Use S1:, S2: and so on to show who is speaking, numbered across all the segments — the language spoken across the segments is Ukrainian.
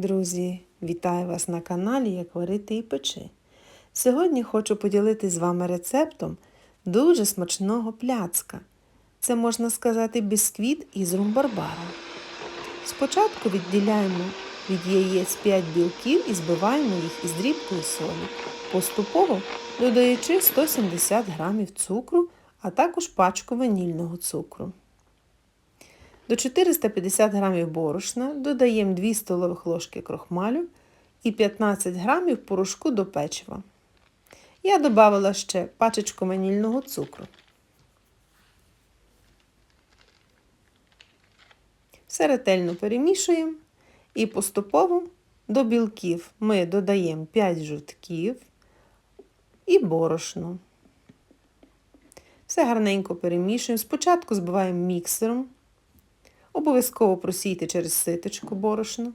S1: Друзі, вітаю вас на каналі Як варити і печи. Сьогодні хочу поділитися з вами рецептом дуже смачного пляцка. Це можна сказати бісквіт із румбарбаром. Спочатку відділяємо від яєць 5 білків і збиваємо їх із дрібкою солі, поступово додаючи 170 г цукру, а також пачку ванільного цукру. До 450 г борошна додаємо 2 столових ложки крохмалю і 15 г порошку до печива. Я додала ще пачечку ванільного цукру. Все ретельно перемішуємо і поступово до білків ми додаємо 5 жовтків і борошно. Все гарненько перемішуємо. Спочатку збиваємо міксером. Обов'язково просійте через ситочку борошно,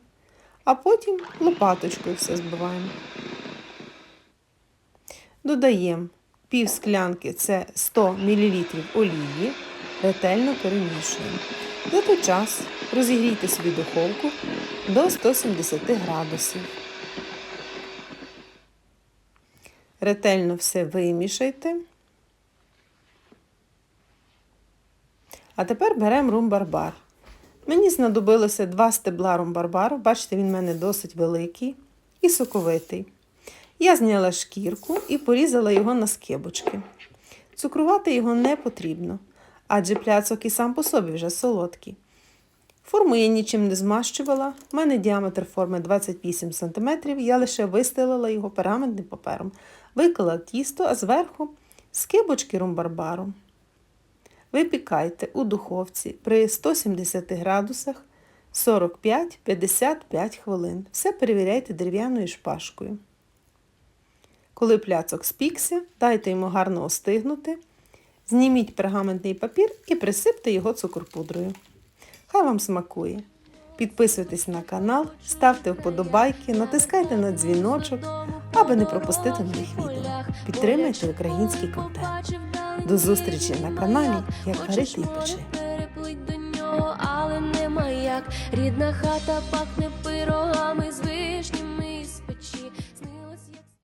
S1: а потім лопаточкою все збиваємо. Додаємо пів склянки, це 100 мл олії, ретельно перемішуємо. За той час розігрійте собі духовку до 170 градусів. Ретельно все вимішайте. А тепер беремо румбарбар. Мені знадобилося два стебла румбарбару, бачите, він в мене досить великий і соковитий. Я зняла шкірку і порізала його на скибочки. Цукрувати його не потрібно, адже пляцок і сам по собі вже солодкий. Форму я нічим не змащувала, в мене діаметр форми 28 см, я лише вистелила його пергаментним папером, виклала тісто, а зверху скибочки румбарбару. Випікайте у духовці при 170 градусах 45-55 хвилин. Все перевіряйте дерев'яною шпажкою. Коли пляцок спікся, дайте йому гарно остигнути, зніміть пергаментний папір і присипте його цукорпудрою. Хай вам смакує. Підписуйтесь на канал, ставте вподобайки, натискайте на дзвіночок, аби не пропустити нових відео. Підтримайте український контент. До зустрічі на каналі Як варити і печи.
S2: Переплить до нього, але нема як. Рідна хата пахне пирога.